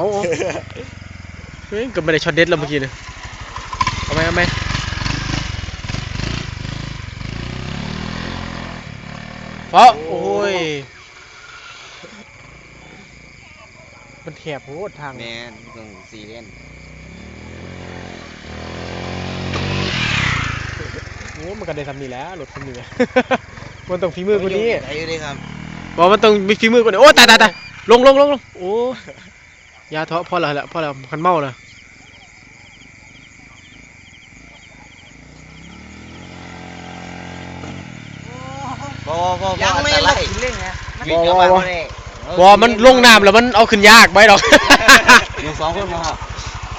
เอาเอาเฮ้ยก็ไม่ได้ช็อตเด็ดแล้วเมื่อกี้เนี่ยเอาไหมเอาไหมเพราะโอ้ย มันแคบโหดทางแม่นต้องสี่เลนโอ้มันก็ได้ทำนี่แหล้วรถทำนี่แหละมันต้องฝีมือกว่านี้ ได้อยู่เด้ครับ บอกมันต้องมีฝีมือกว่านี้โอ้ตายตายตายลงลงลงลงโอ้ ยาเถาะพอแล้วละพอแล้วคันเมาแล้วบ่บ่บ่ยังไม่อันตลรางยถึงเรื่องไงวิ่งกลับบ้านบ่ได้บอมันลงน้ำแล้วมันเอาขึ้นยากไปดอกอยู่สองคนบ่ครับ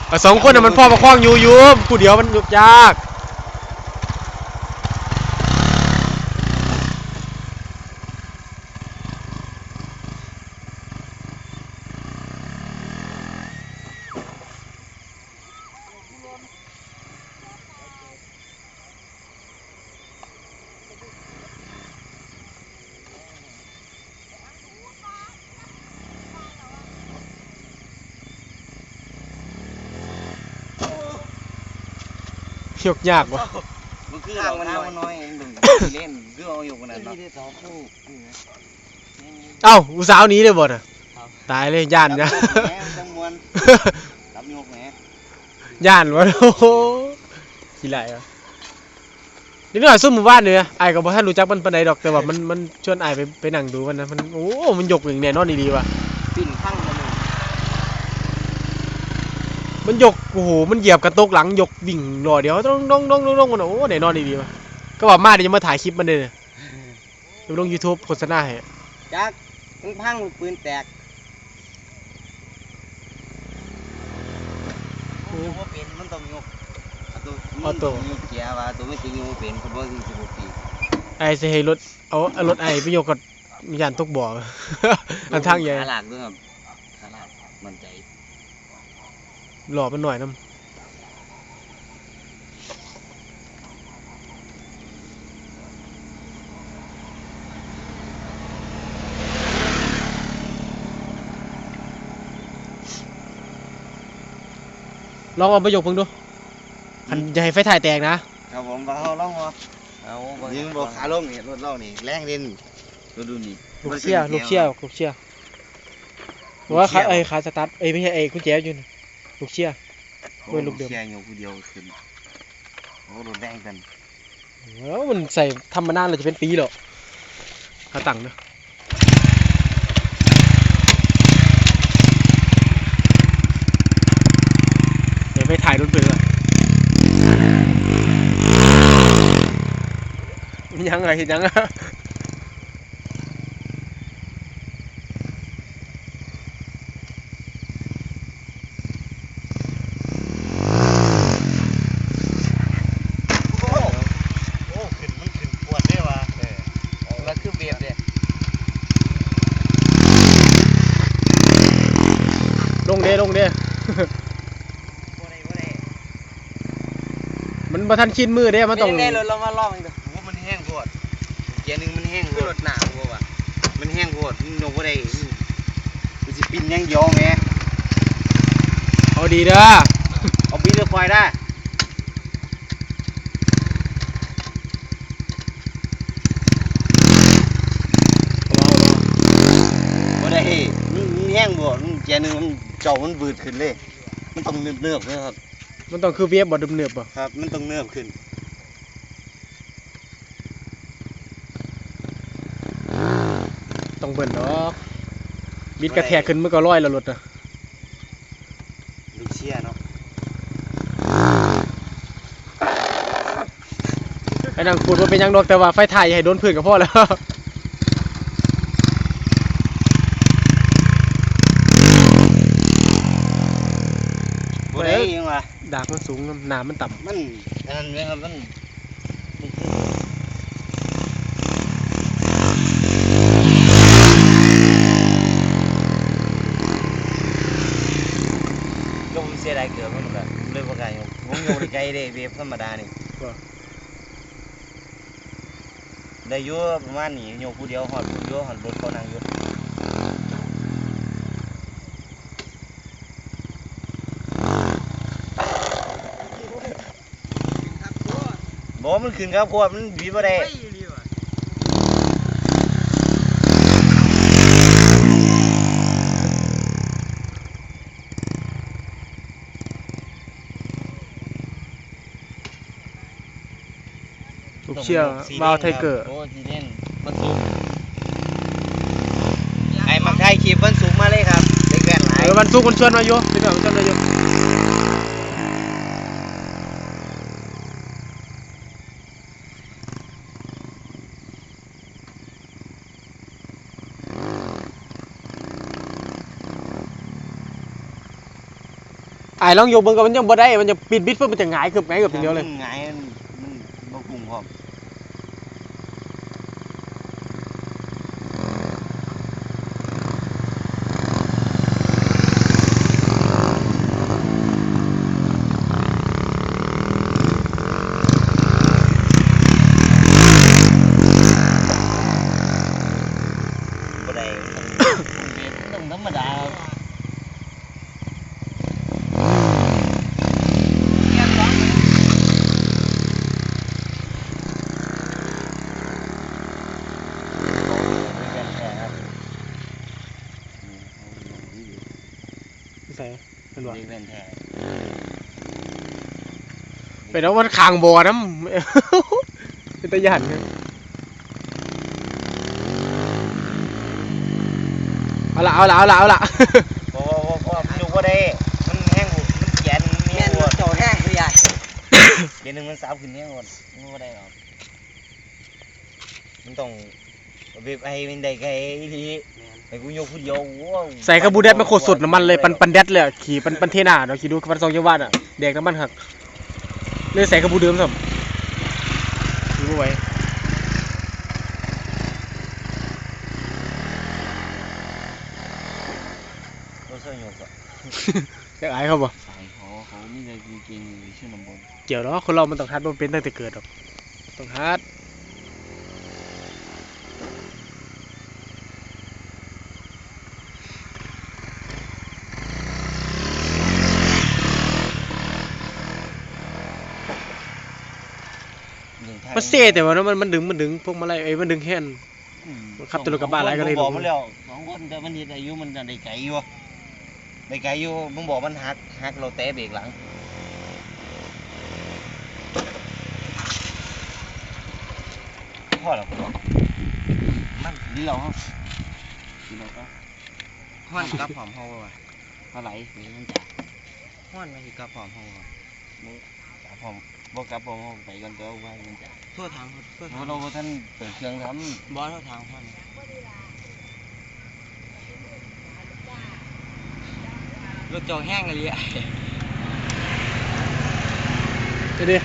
เอาสองคนน่ะมันพ่อประคองอยู่อยู่ผู้เดียวมันยกยาก ยกยากวะมันคือทางมันน้อยเองดึงสี่เลนคือเอาอยู่กันนั่นเนาะสองคู่เอ้าอุตสาวหนี้เลยบ่น่ะตายเลยย่านนะแหมจังมวนรับยกแหม ย่านวะโอ้โหขี้ไหลอะนี่หน่อยซุ่มหมู่บ้านเนี่ยไอ้ายกับพ่ท่านรู้จักมันปานใดดอกแต่ว่ามันมันชวนไอ้ายไปไปนั่งดูมันนะมันโอ้ มันยกอย่างแน่นอนดีๆว่ะปิ่นพังมาเลยมันยกโอ้โหมันเหยียบกระตุกหลังยกวิ่งรอเดียวต้องต้องต้องต้องต้องมันโอ้แน่นอนดีๆว่ะก็ว่ามาเดี๋ยวจะมาถ่ายคลิปมันเลยเนี่ยเดี๋ยวลง YouTube โฆษณาให้จักมันพังปืนแตก ยกบ่เป็นมันต้องยกเอาตัวมันต้องยกเกียร์ว่าตัวไม่จริงยกบ่เป็นคนบ่ถึง16ปีไอ้สิให้รถเอาเอารถไอ้ไปยกกับยานตกบ่อ อันทางใหญ่ขาหลากด้วยครับขาหลากมั่นใจ หล่อมันหน่อยน้ำ ลองเอาไปยกเพิ่งดูคันอย่าให้ไฟถ่ายแตกนะครับผมบ่เอาลองบ่เอาบ่ยิงบ่ขาลงนี่รถเรานี่แรงเด่นดูดูนี่ลูกเชี่ยลูกเชี่ยลูกเชี่ยว่าขาเอ้ยขาสตาร์ทเอ้ยไม่ใช่เอ้ยกุญแจอยู่นี่ลูกเชี่ยโอ้ด้วยลูกเดิมเชียร์อยู่ผู้เดียวขึ้นโอ้รถแรงกันแล้วมันใส่ทำมานานเลยจะเป็นปีหรอกขาตั้งเนอะเดี๋ยว ไปถ่ายรถเบื่อยังไงยังอะโอ้โอ้ขึ้นมันขึ้นปวดได้ว่ะเออแล้วคือเบียบเด้ลงเด้ลงเด้บ่ได้บ่ได้ มันประทันชินมือเด้มันต้องได้รถเรามาลองอีกเด้อโอ้มันแห้งโพดเกียร์หนึงมันแห้งโพคือรดถหนาบ่วะมันแห้งโพดมันยกบ่ได้มันสิปินอยังเดียวแหม่เอาดีเด้อเอาบีเลือควายได้บ่ได้มันมันแห้งบ่มันเกียร์หนึงมันเจ้ามันบืดขึ้นเลย มันต้องเนิบๆนะครับ มันต้องคือเวียบบ่ดมเนือบบ่ครับ มันต้องเนิบขึ้น ต้องเบิ่นดอกบิดกระแทกขึ้นมันก็ร้อยแล้วรถน่ะลูกเชียร์เนาะไอ้นางขูดว่าเป็นหยังดอกแต่ว่าไฟถ่ายอย่าให้โดนพื้นก็พอแล้ว บ่ได้ยังวะ ดากมันสูงน้ำมันต่ำมันอันนั้นไหมครับมันมันยกเสียดายเกือบมันแบบเลยบ่กล้ายกผมยกได้ไกลเด้เวฟธรรมดานี่ได้อยู่ประมาณนี้ยกผู้เดียวหอดผู้เดียวหอดรถเขานั่งอยู่ อกมันขึ้นครับขวดมันบีบบ่ได้ลูกเชี่ยวบาวไทเกอร์โอ้สีแดงมันสูงไอ้มักไทยขีบมันสูงมาเลยครับเด็กแว่นหลาเอยอวันศุกร์มันชวนมาอยู่พี่น้องมันชวนมาอยู่ ไอ้ลองยกเบิ่งกับมันยังบ่ได้ มันจะปิดบิดเพื่อมันจะหงายเกือบหงายเกือบทีเดียวเลย มันหงายมันมันบ่กุ้งพร้อม บ่ได้เบียดต้องธรรมดาใส่เป็นบ่ เด็ก แว่นแท้เป็นแล้วมันคางบ่อน้ำ เป็นตะยันครับเอาละเอาละเอาละเอาละ บ่บ่บ่บ่มันอยู่บ่ได้ มันแห้งหูมันแขนมีแม่นหัวเจ้าแห้งคือใหญ่เดี๋ยวหนึงมันสาวขึ้นแห้งหมดมันบ่ได้หรอกมันต้อง เอาไปให้มันได้ไกลทีให้กูยกผู้เดียวโอ้ใส่กระบูแดดมันโคตรสดน้ำมันเลยปันปันแดดเลยอะขี่ปันปันเทน่าเนาะขี่ดูปันสองจังหวัดอะแดกน้ำมันหักเลยใส่กระบูเดิมสัมดูบ่ไหว้รถเสื้อยกอะจะอายเขาบ่สายเขาเขามีแต่เก่งๆชื่อน้ำบนเกี่ยวเนาะคนเรามันต้องทัดมันเป็นตั้งแต่เกิดหรอกต้องทัด มันเซ่แต่ว่าเนอะมันมันดึงมันดึงพวกมาลัยไอ้ยมันดึงแฮนมันขับตัวรถกลับบ้านหลายก็เลยผมบอกมันแล้วสองคนแต่มันเห็นอายุมันได้ไกลอยู่ได้ไกลอยู่มึงบอกมันหักหักเราแตะเบรกหลังพ่อเหรอพ่อมันดีเราครับดีเราก็ห้อนกับหอมเฮาว่ะเท่าไหร่เดี๋ยวมันจะห้อนมาที่กับหอมเฮาว่ะบ่กับหอม บ่กับหอมเฮาไปกันตัวว่ามันจะทั่วทางทั่วเพทางราะเราบ่ท่านเปิดเครื่องทำบอสทั่วทางพ่อนรถเจ้าแห้งเลยอะเดี๋ยวดิ